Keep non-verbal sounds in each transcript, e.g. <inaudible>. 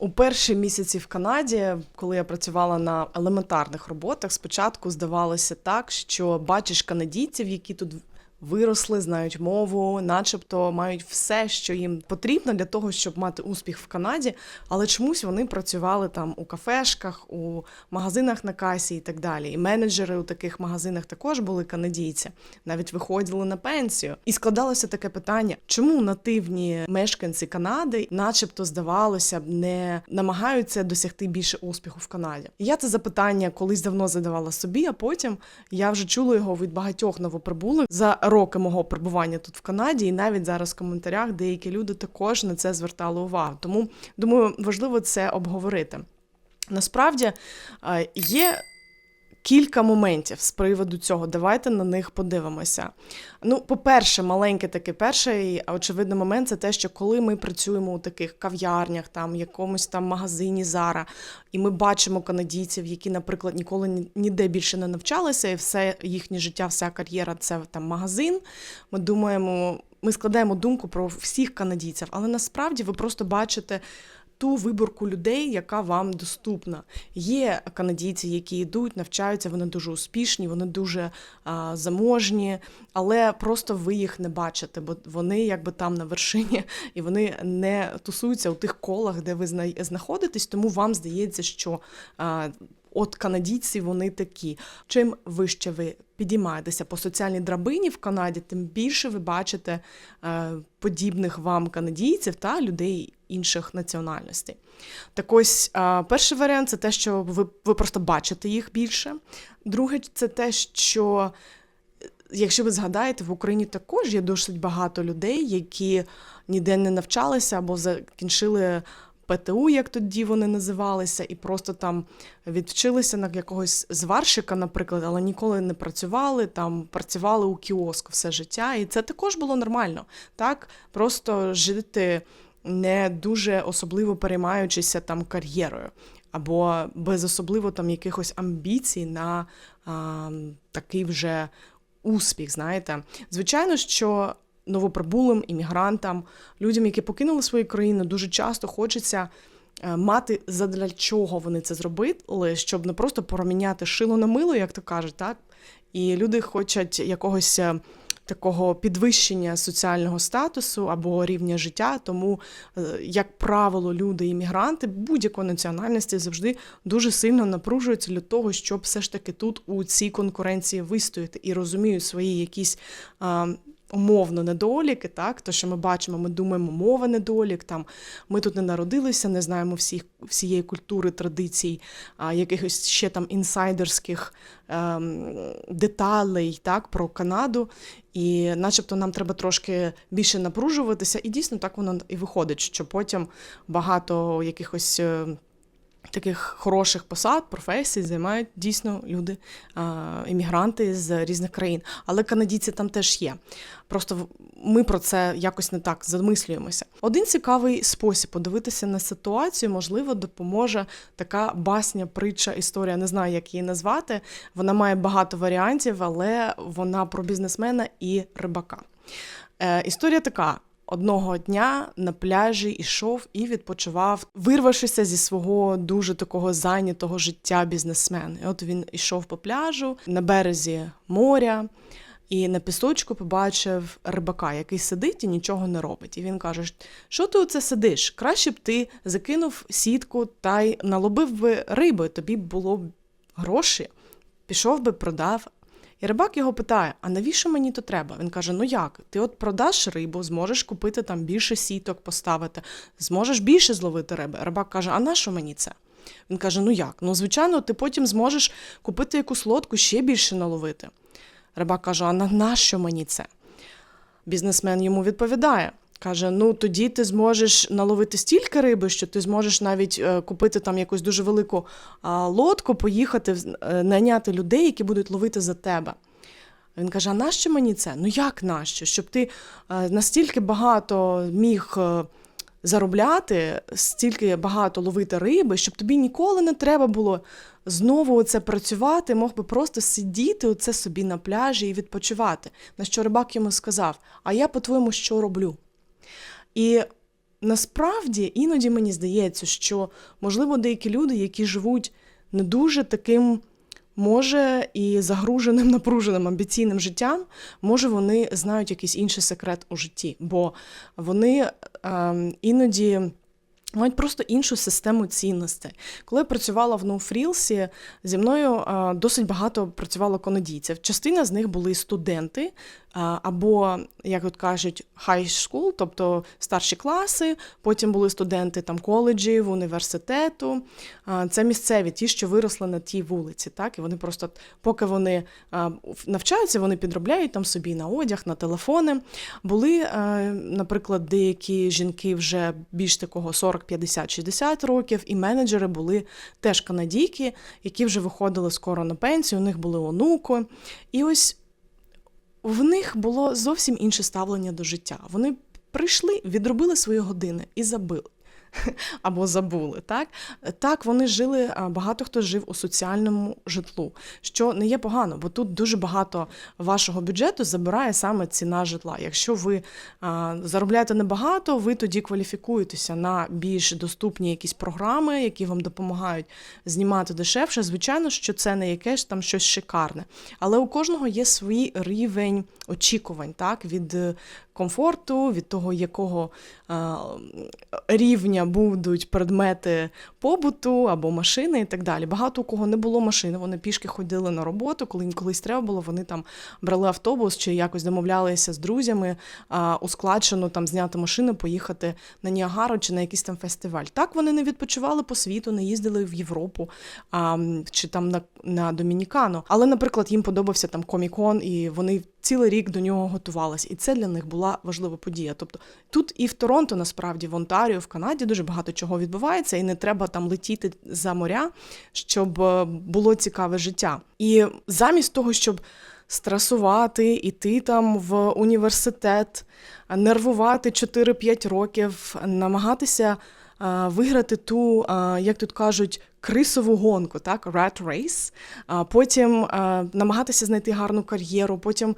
У перші місяці в Канаді, коли я працювала на елементарних роботах, спочатку здавалося так, що бачиш канадійців, які тут виросли, знають мову, начебто мають все, що їм потрібно для того, щоб мати успіх в Канаді, але чомусь вони працювали там у кафешках, у магазинах на касі і так далі. І менеджери у таких магазинах також були канадійці, навіть виходили на пенсію. І складалося таке питання: чому нативні мешканці Канади, начебто, здавалося б, не намагаються досягти більше успіху в Канаді? Я це запитання колись давно задавала собі, а потім я вже чула його від багатьох новоприбулих за роки мого перебування тут в Канаді, і навіть зараз в коментарях деякі люди також на це звертали увагу. Тому думаю, важливо це обговорити. Насправді е, є кілька моментів з приводу цього. Давайте на них подивимося. Ну, по-перше, маленький такий перший очевидний момент це те, що коли ми працюємо у таких кав'ярнях, там якомусь там магазині Зара, і ми бачимо канадійців, які, наприклад, ніколи ніде більше не навчалися, і все їхнє життя, вся кар'єра це там магазин. Ми думаємо, ми складаємо думку про всіх канадійців, але насправді ви просто бачите ту виборку людей, яка вам доступна. Є канадійці, які йдуть, навчаються, вони дуже успішні, вони дуже а, заможні, але просто ви їх не бачите, бо вони якби там на вершині, <laughs> і вони не тусуються у тих колах, де ви знаходитесь, тому вам здається, що а, от канадійці вони такі. Чим вище ви підіймаєтеся по соціальній драбині в Канаді, тим більше ви бачите е, подібних вам канадійців та людей інших національностей. Так ось, е, перший варіант це те, що ви, ви просто бачите їх більше. Друге, це те, що е, якщо ви згадаєте, в Україні також є досить багато людей, які ніде не навчалися або закінчили ПТУ, як тоді вони називалися, і просто там відвчилися на якогось зварщика, наприклад, але ніколи не працювали, там працювали у кіоску все життя, і це також було нормально. Так, просто жити не дуже особливо переймаючися там кар'єрою. Або без особливо там якихось амбіцій на а, такий вже успіх, знаєте. Звичайно, що новоприбулим іммігрантам, людям, які покинули свою країну, дуже часто хочеться е, мати задля чого вони це зробили, щоб не просто проміняти шило на мило, як то кажуть, так? І люди хочуть якогось е, такого підвищення соціального статусу або рівня життя. Тому, е, як правило, люди, іммігранти будь-якої національності завжди дуже сильно напружуються для того, щоб все ж таки тут у цій конкуренції вистояти і розуміють свої якісь. Умовно недоліки, так то, що ми бачимо, ми думаємо, мова недолік. Там ми тут не народилися, не знаємо всіх всієї культури, традицій, а, якихось ще там інсайдерських ем, деталей так, про Канаду. І начебто нам треба трошки більше напружуватися, і дійсно так воно і виходить, що потім багато якихось. Таких хороших посад, професій займають дійсно люди, іммігранти з різних країн. Але канадійці там теж є. Просто ми про це якось не так замислюємося. Один цікавий спосіб подивитися на ситуацію, можливо, допоможе така басня, притча, історія. Не знаю, як її назвати. Вона має багато варіантів, але вона про бізнесмена і рибака. Е, історія така. Одного дня на пляжі йшов і відпочивав, вирвавшися зі свого дуже такого зайнятого життя бізнесмен. І от він йшов по пляжу на березі моря, і на пісочку побачив рибака, який сидить і нічого не робить. І він каже: що ти оце сидиш? Краще б ти закинув сітку та й налобив би риби, тобі було б гроші, пішов би, продав. І рибак його питає: а навіщо мені то треба? Він каже: Ну як? Ти от продаш рибу, зможеш купити там більше сіток, поставити, зможеш більше зловити риби. Рибак каже: А на що мені це? Він каже: Ну як? Ну, звичайно, ти потім зможеш купити якусь лодку ще більше наловити. Рибак каже: А на нащо мені це? Бізнесмен йому відповідає. Каже: ну тоді ти зможеш наловити стільки риби, що ти зможеш навіть е, купити там якусь дуже велику лодку, поїхати, е, найняти людей, які будуть ловити за тебе. Він каже: а нащо мені це? Ну як нащо? Щоб ти е, настільки багато міг заробляти, стільки багато ловити риби, щоб тобі ніколи не треба було знову оце працювати, мог би просто сидіти оце собі на пляжі і відпочивати. На що рибак йому сказав: А я, по-твоєму, що роблю? І насправді іноді мені здається, що можливо деякі люди, які живуть не дуже таким. Може, і загруженим, <laughs> напруженим амбіційним життям, може, вони знають якийсь інший секрет у житті, бо вони е, іноді мають просто іншу систему цінностей. Коли я працювала в ноуфрілсі, зі мною е, досить багато працювало канадійців. Частина з них були студенти або, як тут кажуть, high school, тобто старші класи. Потім були студенти там коледжів, університету. Це місцеві, ті, що виросли на тій вулиці. Так? І вони просто, поки вони навчаються, вони підробляють там собі на одяг, на телефони. Були, е, наприклад, деякі жінки вже більш такого 40, 50, 60 років, і менеджери були теж канадійки, які вже виходили скоро на пенсію, у них були онуки. І ось в них було зовсім інше ставлення до життя. Вони прийшли, відробили свої години і забили. <laughs> Або забули, так? Так, вони жили, багато хто жив у соціальному житлу, що не є погано, бо тут дуже багато вашого бюджету забирає саме ціна житла. Якщо ви заробляєте небагато, ви тоді кваліфікуєтеся на більш доступні якісь програми, які вам допомагають знімати дешевше. Звичайно, що це не якесь там щось шикарне. Але у кожного є свій рівень очікувань, так, від комфорту, від того, якого рівня будуть предмети побуту або машини і так далі. Багато у кого не було машини, вони пішки ходили на роботу, коли їм колись треба було, вони там брали автобус чи якось домовлялися з друзями а, у там зняти машину, поїхати на Ніагару чи на якийсь там фестиваль. Так вони не відпочивали по світу, не їздили в Європу а, чи там на, на Домінікану. Але, наприклад, їм подобався там комікон, і вони цілий рік до нього готувалися. І це для них була важлива подія. Тобто тут і в Торонто, насправді, в Онтаріо, в Канаді дуже багато чого відбувається, і не треба там летіти за моря, щоб е, було цікаве життя. І замість того, щоб стресувати, іти там в університет, нервувати 4-5 років, намагатися виграти ту, як тут кажуть, крисову гонку, так, rat race, потім намагатися знайти гарну кар'єру, потім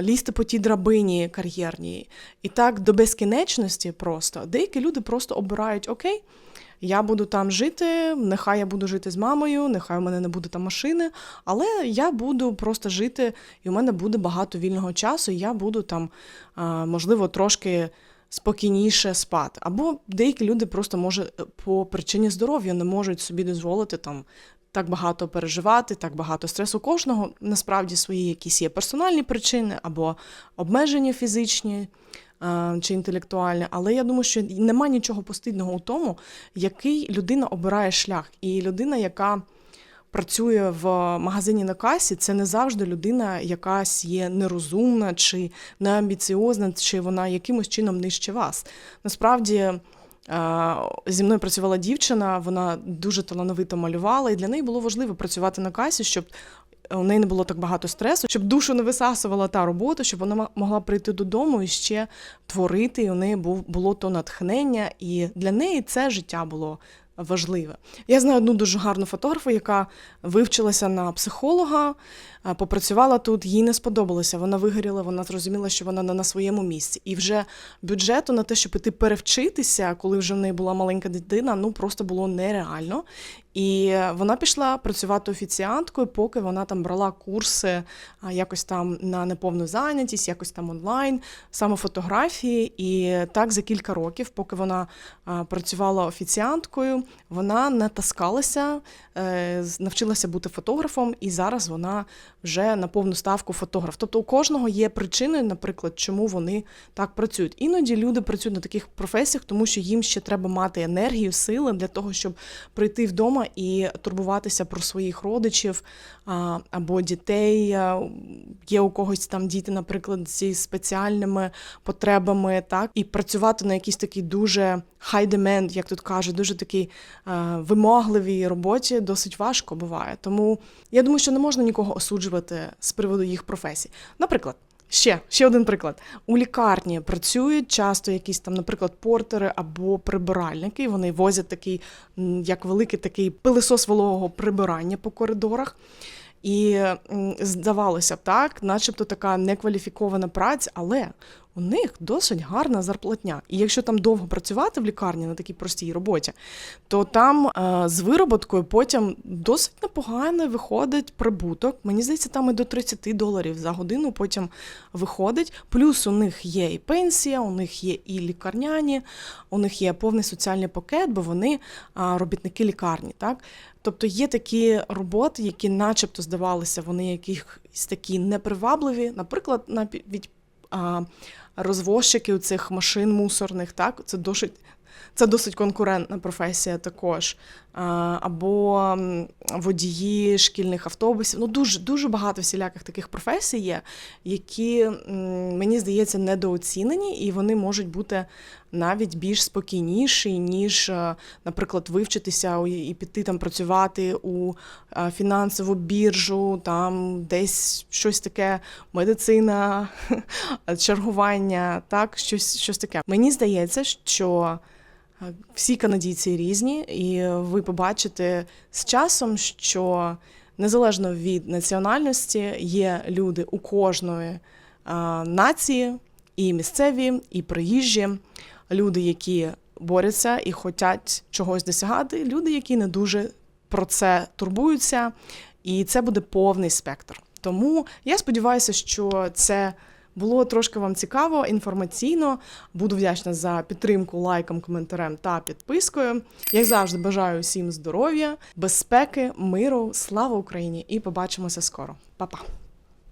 лізти по тій драбині кар'єрній. І так до безкінечності просто. Деякі люди просто обирають окей. Я буду там жити, нехай я буду жити з мамою, нехай у мене не буде там машини, але я буду просто жити, і у мене буде багато вільного часу, і я буду там, можливо, трошки спокійніше спати. Або деякі люди просто може по причині здоров'я не можуть собі дозволити там. Так багато переживати, так багато стресу. Кожного насправді свої якісь є персональні причини або обмеження фізичні е, чи інтелектуальні. Але я думаю, що нема нічого постидного у тому, який людина обирає шлях. І людина, яка працює в магазині на касі, це не завжди людина, якась є нерозумна чи неамбіціозна, чи вона якимось чином нижче вас. Насправді. е, Зі мною працювала дівчина, вона дуже талановито малювала, і для неї було важливо працювати на касі, щоб у неї не було так багато стресу, щоб душу не висасувала та робота, щоб вона могла прийти додому і ще творити. І у неї було то натхнення, і для неї це життя було важливе. Я знаю одну дуже гарну фотографу, яка вивчилася на психолога, попрацювала тут, їй не сподобалося. Вона вигоріла, вона зрозуміла, що вона не на своєму місці. І вже бюджету на те, щоб іти перевчитися, коли вже в неї була маленька дитина, ну просто було нереально. І вона пішла працювати офіціанткою, поки вона там брала курси якось там на неповну зайнятість, якось там онлайн, саме фотографії. І так за кілька років, поки вона працювала офіціанткою, вона натаскалася, е, навчилася бути фотографом, і зараз вона вже на повну ставку фотограф. Тобто у кожного є причини, наприклад, чому вони так працюють. Іноді люди працюють на таких професіях, тому що їм ще треба мати енергію, сили для того, щоб прийти вдома і турбуватися про своїх родичів або дітей. Є у когось там діти, наприклад, зі спеціальними потребами, так, і працювати на якійсь такій дуже high demand, як тут кажуть, дуже такій е, вимогливій роботі досить важко буває. Тому я думаю, що не можна нікого осуджувати з приводу їх професій. Наприклад. Ще, ще один приклад. У лікарні працюють часто якісь там, наприклад, портери або прибиральники. Вони возять такий, як великий такий пилисос вологого прибирання по коридорах. І здавалося так, начебто така некваліфікована праця, але у них досить гарна зарплатня. І якщо там довго працювати в лікарні на такій простій роботі, то там е, з вироботкою потім досить непогано виходить прибуток. Мені здається, там і до 30 доларів за годину потім виходить. Плюс у них є і пенсія, у них є і лікарняні, у них є повний соціальний пакет, бо вони а, робітники лікарні. Так? Тобто є такі роботи, які, начебто, здавалися, вони якісь такі непривабливі, наприклад, навіть а, розвозчики цих машин мусорних, так, це досить. Це досить конкурентна професія також. Або водії шкільних автобусів. Ну, дуже, дуже багато всіляких таких професій є, які, мені здається, недооцінені, і вони можуть бути навіть більш спокійніші, ніж, е, наприклад, вивчитися і піти там працювати у е, фінансову біржу, там десь щось таке, медицина, <laughs> чергування, так, щось, щось таке. Мені здається, що. Е, Всі канадійці різні, і ви побачите з часом, що незалежно від національності є люди у кожної е, нації, і місцеві, і приїжджі, люди, які борються і хочуть чогось досягати, люди, які не дуже про це турбуються, і це буде повний спектр. Тому я сподіваюся, що це було трошки вам цікаво, інформаційно. Буду вдячна за підтримку, лайком, коментарем та підпискою. Як завжди, бажаю всім здоров'я, безпеки, миру, слава Україні! І побачимося скоро. Па-па!